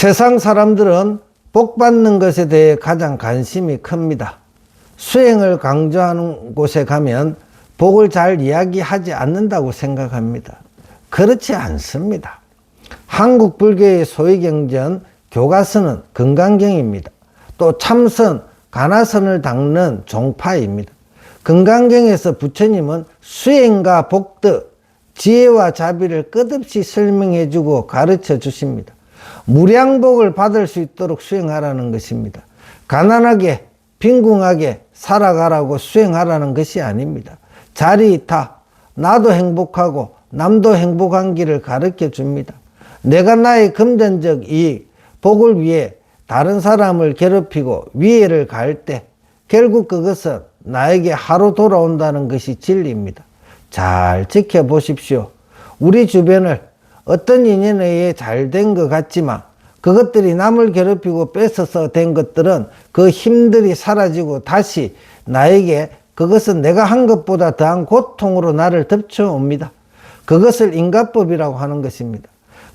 세상 사람들은 복 받는 것에 대해 가장 관심이 큽니다. 수행을 강조하는 곳에 가면 복을 잘 이야기하지 않는다고 생각합니다. 그렇지 않습니다. 한국 불교의 소위 경전 교가선은 건강경입니다. 또 참선, 가나선을 닦는 종파입니다. 건강경에서 부처님은 수행과 복덕, 지혜와 자비를 끝없이 설명해 주고 가르쳐 주십니다. 무량복을 받을 수 있도록 수행하라는 것입니다. 가난하게, 빈궁하게 살아가라고 수행하라는 것이 아닙니다. 자리 이타, 나도 행복하고 남도 행복한 길을 가르쳐 줍니다. 내가 나의 금전적 이익, 복을 위해 다른 사람을 괴롭히고 위해를 가할 때 결국 그것은 나에게 하루 돌아온다는 것이 진리입니다. 잘 지켜보십시오. 우리 주변을 어떤 인연에 의해 잘 된 것 같지만 그것들이 남을 괴롭히고 뺏어서 된 것들은 그 힘들이 사라지고 다시 나에게 그것은 내가 한 것보다 더한 고통으로 나를 덮쳐옵니다. 그것을 인가법이라고 하는 것입니다.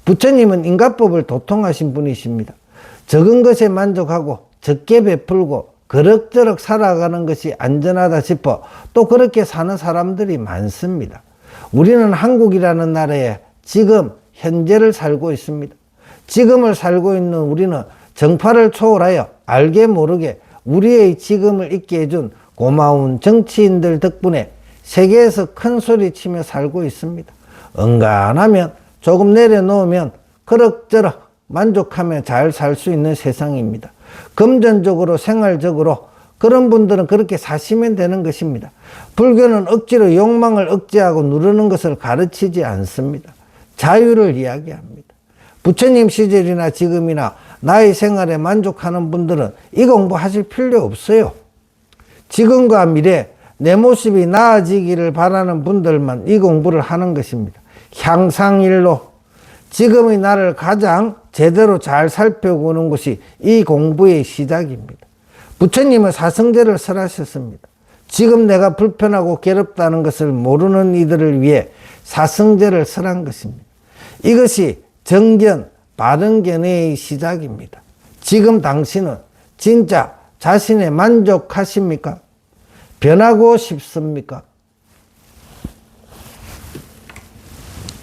부처님은 인가법을 도통하신 분이십니다. 적은 것에 만족하고 적게 베풀고 그럭저럭 살아가는 것이 안전하다 싶어 또 그렇게 사는 사람들이 많습니다. 우리는 한국이라는 나라에 지금 현재를 살고 있습니다. 지금을 살고 있는 우리는 정파를 초월하여 알게 모르게 우리의 지금을 있게 해준 고마운 정치인들 덕분에 세계에서 큰 소리 치며 살고 있습니다. 언간하면 조금 내려놓으면 그럭저럭 만족하며 잘 살 수 있는 세상입니다. 금전적으로 생활적으로 그런 분들은 그렇게 사시면 되는 것입니다. 불교는 억지로 욕망을 억제하고 누르는 것을 가르치지 않습니다. 자유를 이야기합니다. 부처님 시절이나 지금이나 나의 생활에 만족하는 분들은 이 공부 하실 필요 없어요. 지금과 미래 내 모습이 나아지기를 바라는 분들만 이 공부를 하는 것입니다. 향상일로 지금의 나를 가장 제대로 잘 살펴보는 것이 이 공부의 시작입니다. 부처님은 사성제를 설하셨습니다. 지금 내가 불편하고 괴롭다는 것을 모르는 이들을 위해 사성제를 설한 것입니다. 이것이 정견, 바른 견해의 시작입니다. 지금 당신은 진짜 자신의 만족하십니까? 변하고 싶습니까?